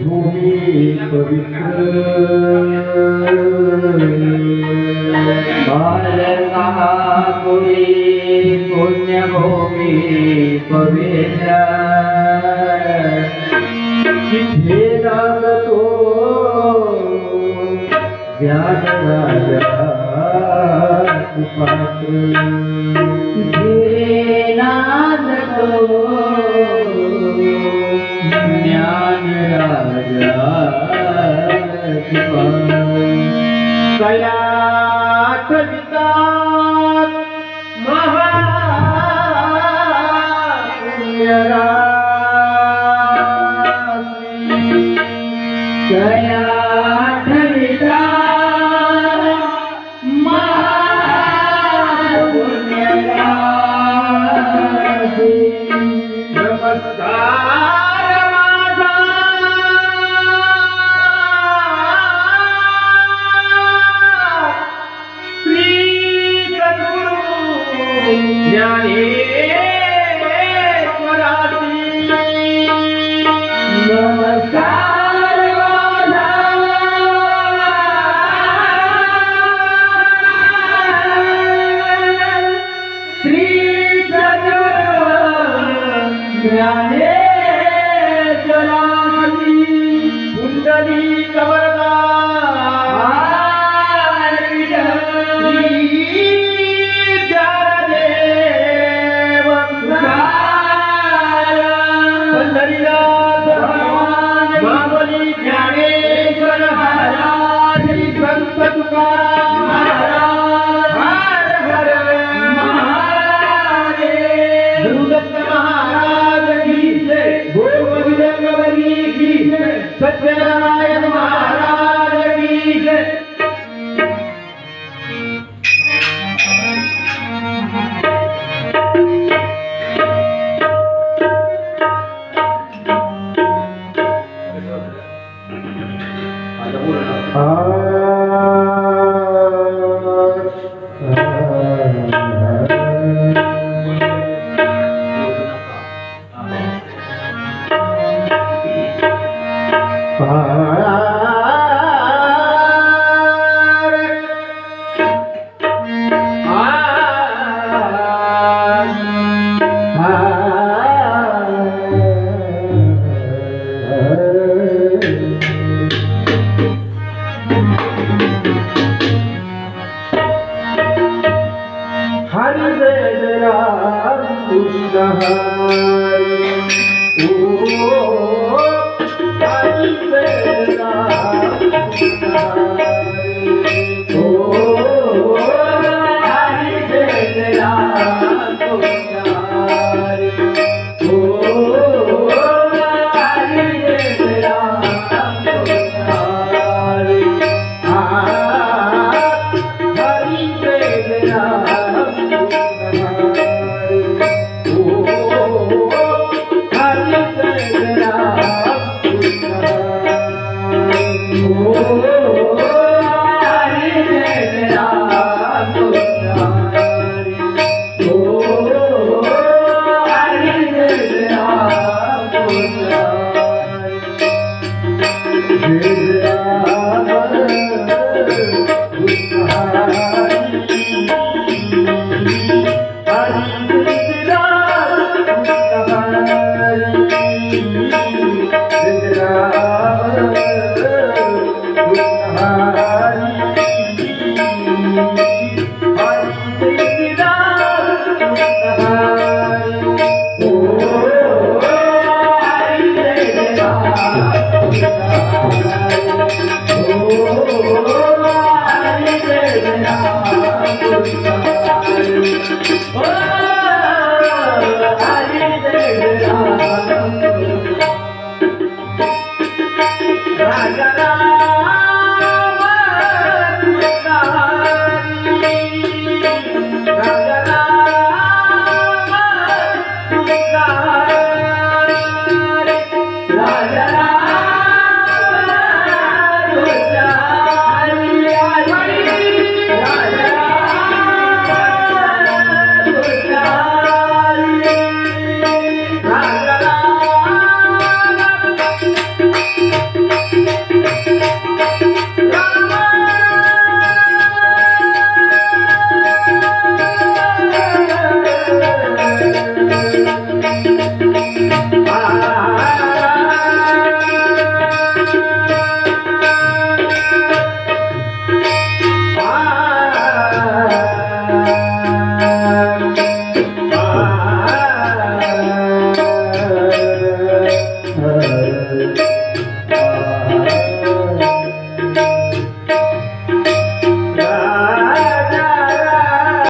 ਭੂਮੀ ਪਵਿੱਤਰ ਬਾਲਕਾ ਕੁਲੀ ਪੁੰਨ ਭੂਮੀ ਪਵਿੱਤਰ ਜਿਥੇ ਨਾਮ ਤੋ ਗਿਆਨ ਰਾਜਾ ਸੁਪਾਤਰ ਜਿਥੇ ਨਾਮ ਤੋ Good. Tu 你 Satyanarayana மகாராஜீக Ah Hare Señor.